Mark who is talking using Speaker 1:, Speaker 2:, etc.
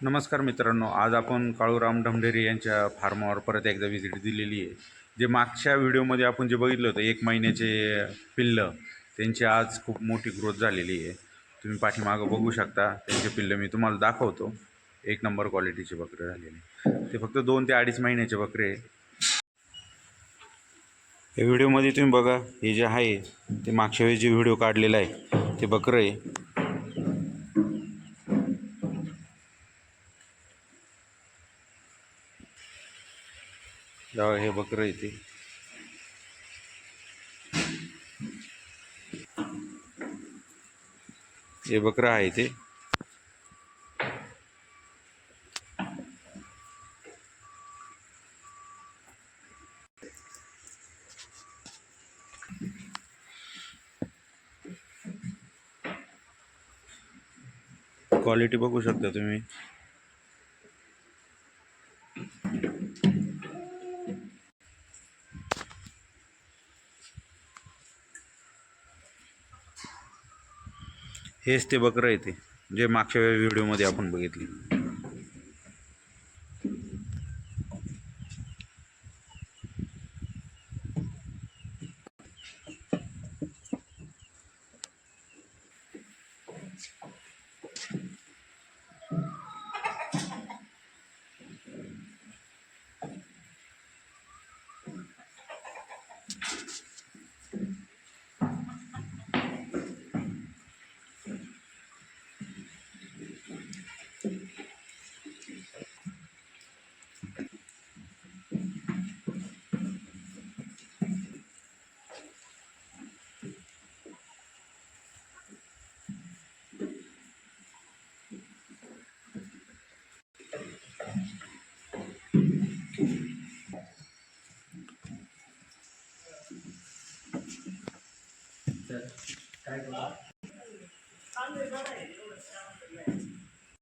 Speaker 1: नमस्कार मित्रांनो आज आपण काळूराम ढमढेरे यांच्या फार्मावर परत एकदा व्हिजिट दिलेली आहे. जे मागच्या व्हिडिओमध्ये आपण जे बघितलं होतं एक महिन्याचे पिल्लं त्यांची आज खूप मोठी ग्रोथ झालेली आहे. तुम्ही पाठीमागं बघू शकता त्यांचे पिल्लं मी तुम्हाला दाखवतो. एक नंबर क्वालिटीचे बकरे झालेले ते फक्त दोन ते अडीच महिन्याचे बकरे या व्हिडिओमध्ये तुम्ही बघा हे जे आहे ते मागच्या वेळी जे व्हिडिओ काढलेला आहे ते बकरं आहे. जेव्हा हे बकरं येते हे बकरं आहे ते क्वालिटी बघू शकता तुम्ही. हेच ते बकरं येते जे मागच्या वेळी व्हिडिओमध्ये आपण बघितले. काय